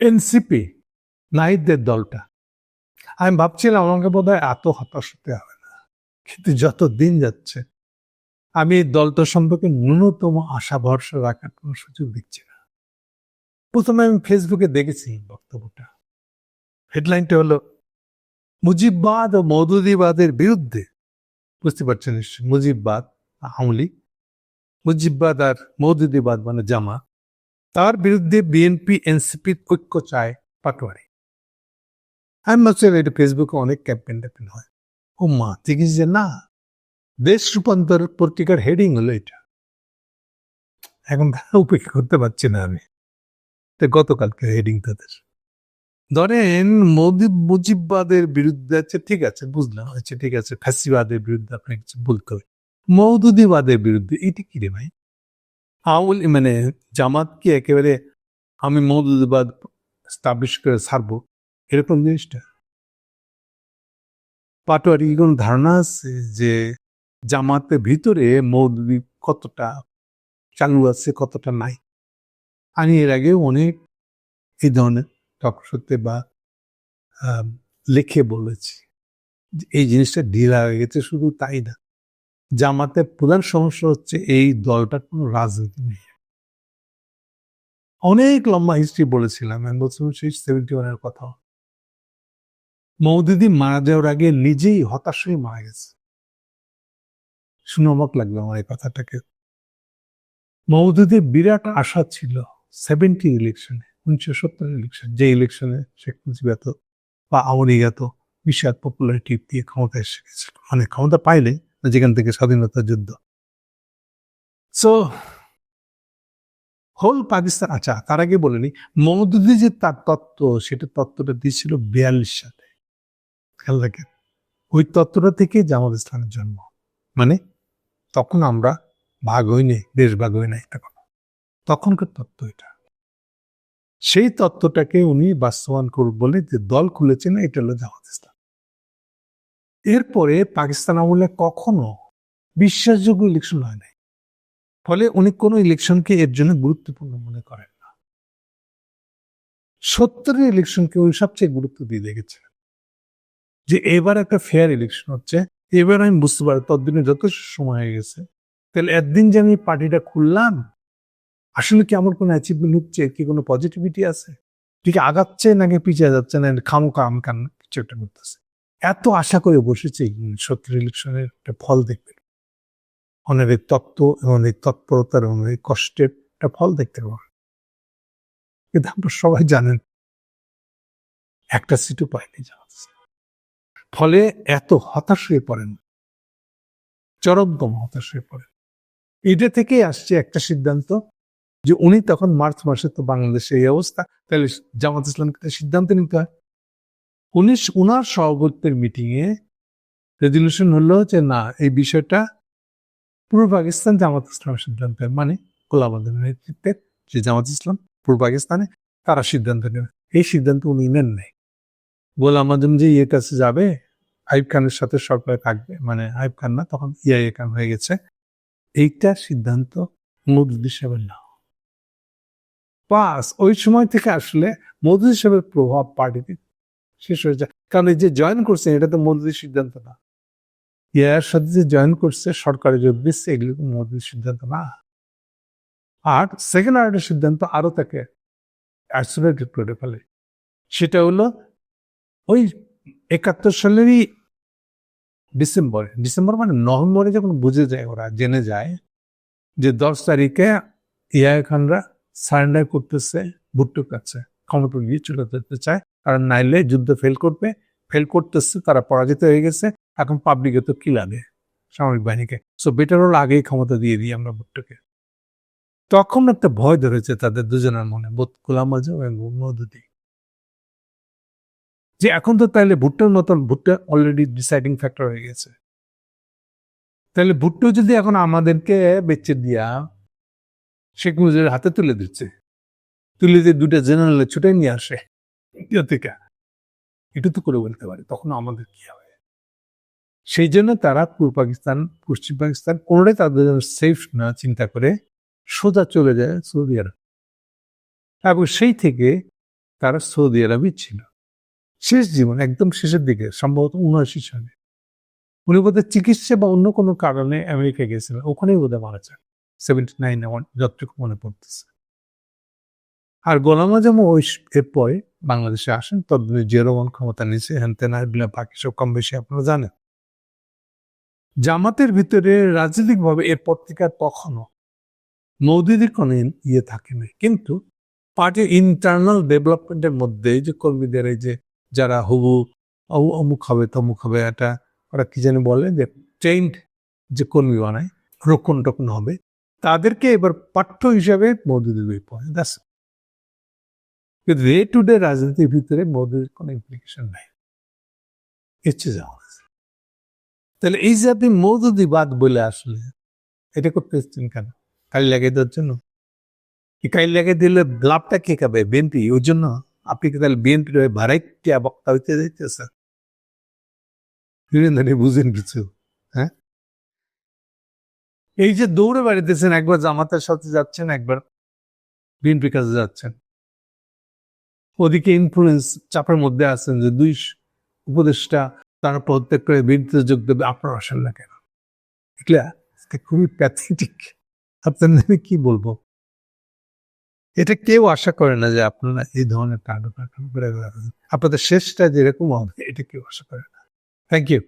NCP, নাহিদদের দলটা। আমি ভাবছিলাম আমাকে বোধ হয় এত হতাশ হতে হবে না, কিন্তু যত দিন যাচ্ছে, আমি এই দলটা সম্পর্কে ন্যূনতম আশা, ভরসা রাখার কোনো সুযোগ দিচ্ছি না। প্রথমে আমি ফেসবুকে দেখেছি বক্তব্যটা। হেডলাইনটা হলো, মুজিববাদ ও মৌদুদিবাদের বিরুদ্ধে, বুঝতে পারছেন নিশ্চয়ই, মুজিববাদ আওয়ামী লীগ, মুজিববাদ আর মৌদুদিবাদ মানে জামা তার বিরুদ্ধে বিএনপি এনসিপির ঐক্য চায় পাটোয়ারি। আমি ভাবছি এটা ফেসবুকে অনেক ক্যাম্পেইন ট্যাম্পেন হয়। ও মা, দেখিস যে না, দেশ রূপান্তর পত্রিকার হেডিং হলো এটা। এখন তারা উপেক্ষা করতে পারছি না আমি। তো গতকালকে হেডিং তাদের। ধরেন, মোদি, মুজিববাদের বিরুদ্ধে আছে ঠিক আছে, বুঝলাম আচ্ছা ঠিক আছে ফাঁসিবাদের বিরুদ্ধে আপনাকে কিছু বলতে হবে মৌদুদিবাদের বিরুদ্ধে, এটা কি রে ভাই? আউল মানে জামাত কি একেবারে আমি মৌদুদিবাদ স্টাবলিশ করে ছাড়বো, এরকম জিনিসটা। পাটোয়ারি কি কোনো ধারণা আছে যে জামাতের ভিতরে মৌদুদি কতটা, চালু আছে, কতটা নাই? আমি এর আগে অনেক এই ধরনের টকশোতে বা লিখে বলেছি এই জিনিসটা ঢিলা হয়ে গেছে, শুধু তাই না। জামাতের প্রধান সমস্যা হচ্ছে এই দলটার কোনো রাজনীতি নেই। অনেক লম্বা হিস্ট্রি বলেছিলাম আমি বলছিলাম সেই সেভেন্টি ওয়ানের কথা মৌদিদি মারা যাওয়ার আগে নিজেই হতাশ হয়ে মারা গেছে। শুনে লাগল আমার এই কথাটাকে। মৌদুদির বিরাট আশা ছিল সেভেন্টি ইলেকশনে উনিশশো সত্তর ইলেকশন যে ইলেকশনে শেখ মুজিব এত বা আওয়ামী এত বিশাল পপুলারিটি দিয়ে ক্ষমতা এসে গেছিল। মানে ক্ষমতা পাইলে যেখান থেকে স্বাধীনতা যুদ্ধ। সো হোল পাকিস্তান আচ্ছা তার আগে বলেনি মৌদুদি যে তার তত্ত্ব, সেটা তত্ত্বটা দিয়েছিল বিয়াল্লিশ সালে। খেয়াল রাখেন, ওই তত্ত্বটা থেকে জামাত ইসলামের জন্ম। মানে তখন আমরা ভাগ হইনি দেশ ভাগ হই না এটা কথা। তখনকার তত্ত্ব এটা। সেই তত্ত্বটাকে উনি বাস্তবায়ন করব বলে যে দল খুলেছেন এটা হলো জামাত ইসলাম। এরপরে পাকিস্তান আমলে কখনো বিশ্বাসযোগ্য ইলেকশন হয় নাই। ফলে উনি কোনো ইলেকশনকে এর জন্য গুরুত্বপূর্ণ মনে করেন না। সত্তরের ইলেকশনকে উনি সবচেয়ে গুরুত্ব দিয়ে দেখেছেন। যে এবার একটা ফেয়ার ইলেকশন হচ্ছে, এবার আমি বুঝতে পারি ততদিনে যথেষ্ট সময় হয়ে গেছে। তাহলে একদিন যে আমি পার্টিটা খুললাম, আসলে কি আমার কোনো অ্যাচিভমেন্ট হচ্ছে? কি কোনো পজিটিভিটি আছে? ঠিক আগাচ্ছে নাকি পিছিয়ে যাচ্ছে? না খামো কাম কান কিছু একটা করতেছে। এত আশা করে বসেছে সত্তর ইলেকশনের একটা ফল দেখবেন। অনেক তত্ত্ব এবং এই তৎপরতার এবং এই কষ্টের একটা ফল দেখতে পাবেন কিন্তু আমরা সবাই জানেন, একটা সিটও পাইনি ইসলাম। ফলে এত হতাশ হয়ে পড়েন চরমতম হতাশ হয়ে পড়েন। এটা থেকেই আসছে একটা সিদ্ধান্ত যে উনি তখন মার্চ মাসে তো বাংলাদেশে এই অবস্থা, তাহলে জামাত ইসলামকে সিদ্ধান্ত নিতে হয়। উনি উনার সভাপতির মিটিং এ রেজলিউশন হলো যে না, এই বিষয়টা পূর্ব পাকিস্তান জামাত ইসলামের সিদ্ধান্ত মানে গোলাম নেতৃত্বে যে জামাত ইসলাম পূর্ব পাকিস্তানে, তারা সিদ্ধান্ত নেবে। এই সিদ্ধান্ত উনি নেন নাই। গোলাম আজম যে ইয়ের কাছে যাবে আইব খানের সাথে সরকারে থাকবে মানে আইব খান না, তখন ইয়া খান হয়ে গেছে। এইটা সিদ্ধান্ত মৌদুদি সাহেবের না পাস ওই সময় থেকে আসলে মৌদুদি সাহেবের প্রভাব পার্টিতে শেষ হয়ে যায়। কারণ এই যে জয়েন করছেন, এটা তো মৌদুদির সিদ্ধান্ত না। ইয়ার সাথে যে জয়েন করছে সরকারি জব দিচ্ছে এগুলো তো মৌদুদির সিদ্ধান্ত না। আর সেকেন্ড আর্টের সিদ্ধান্ত আরও তাকে আইসোলেটেড করে ফেলে। সেটা হলো ওই একাত্তর সালেরই ডিসেম্বরে। ডিসেম্বর মানে নভেম্বরে যখন বুঝে যায়, ওরা জেনে যায় যে দশ তারিখে ইয়া খানরা সারেন্ডার করতেছে, ভুট্টোর কাছে ক্ষমতা দিয়ে চলে যেতে চায়। কারণ নাইলে যুদ্ধ ফেল করবে। ফেল করতেছে, তারা পরাজিত হয়ে গেছে। এখন পাবলিকে তো কি লাগে? সামরিক বাহিনীকে। সো বেটার হল আগেই ক্ষমতা দিয়ে দিই আমরা ভুট্টোকে। তখন একটা ভয় ধরেছে তাদের দুজনের মনে, বোধ গোলাম আজম এবং মধুদি যে এখন তো তাহলে ভুট্টোর মতন, ভুট্টো অলরেডি ডিসাইডিং ফ্যাক্টর হয়ে গেছে। তাহলে ভুট্টো যদি এখন আমাদেরকে বেচে দিয়া শেখ মুজিবের হাতে তুলে দিচ্ছে, তুলে দিয়ে দুটা জেনারেলে ছুটে নিয়ে আসে। ইন্ডিয়া থেকে। এটা তো করে বলতে পারে, তখন আমাদের কি হবে? সেই জন্য তারা পূর্ব পাকিস্তান, পশ্চিম পাকিস্তান কোনোটাই তাদের জন্য সেফ না, চিন্তা করে সোজা চলে যায় সৌদি আরব। এবং সেই থেকে তারা সৌদি আরবই ছিল। শেষ জীবন, একদম শেষের দিকে, সম্ভবত উনআশি সালে। উনি বোধহয় চিকিৎসা বা অন্য কোনো কারণে আমেরিকা গেছিলেন ওখানেই বোধহয় মারা যান। সেভেন্টি নাইন যতটুকু মনে পড়তেছে। আর গোলাম আজম ওই এরপরে বাংলাদেশে আসেন তদ্দিনে জিয়া রহমান ক্ষমতা নিয়েছে হ্যান তেন বাকি সব কম বেশি আপনারা জানেন। জামাতের ভিতরে রাজনৈতিকভাবে এরপর থেকে আর কখনো মৌদিদের কোনো ইয়ে থাকেনি। কিন্তু পার্টির ইন্টারনাল ডেভেলপমেন্টের মধ্যে যে কর্মীদের এই যে যারা হবু অমু- অমুক হবে, তমুক হবে, এটা ওরা কি জানি বলে যে ট্রেন্ড যে কর্মী বানায় রক্ষণ টক্ষণ হবে, তাদেরকে এবার পাঠ্য হিসাবে মোদি পড়ে দ্যাটস কিন্তু ডে টু ডে রাজনীতির ভিতরে মোদির কোনো ইমপ্লিকেশন নাই। ইচ্ছে যাওয়া তাহলে এই যে আপনি মৌদুদিবাদ বলে আসলে, এটা করতে এসছেন কেন? কালি লাগিয়ে দেওয়ার জন্য? কি কালি লাগিয়ে দিলে লাভটা কে খাবে? বিএনপি? ওর জন্য? আপনি কি তাহলে বিএনপির হয়ে ভাড়াইতে বক্তা হইতে যাইতেছেন? বুঝেন কিছু? হ্যাঁ? এই যে দৌড়ে বাড়িতেছেন একবার জামাতের সাথে যাচ্ছেন, একবার বিএনপির কাছে যাচ্ছেন। ওদিকে ইনফ্লুয়েন্স চাপের মধ্যে আছেন যে দুই উপদেষ্টা তারা প্রত্যেক করে বিরুদ্ধে যোগ দেবে, আপনার আসেন না কেন? এগুলা খুবই প্যাথেটিক আপনার আমি কি বলব? এটা কেউ আশা করে না যে আপনারা এই ধরনের কাণ্ড কারখানা করে আপনাদের শেষটা যেরকম হবে, এটা কেউ আশা করে না। Thank you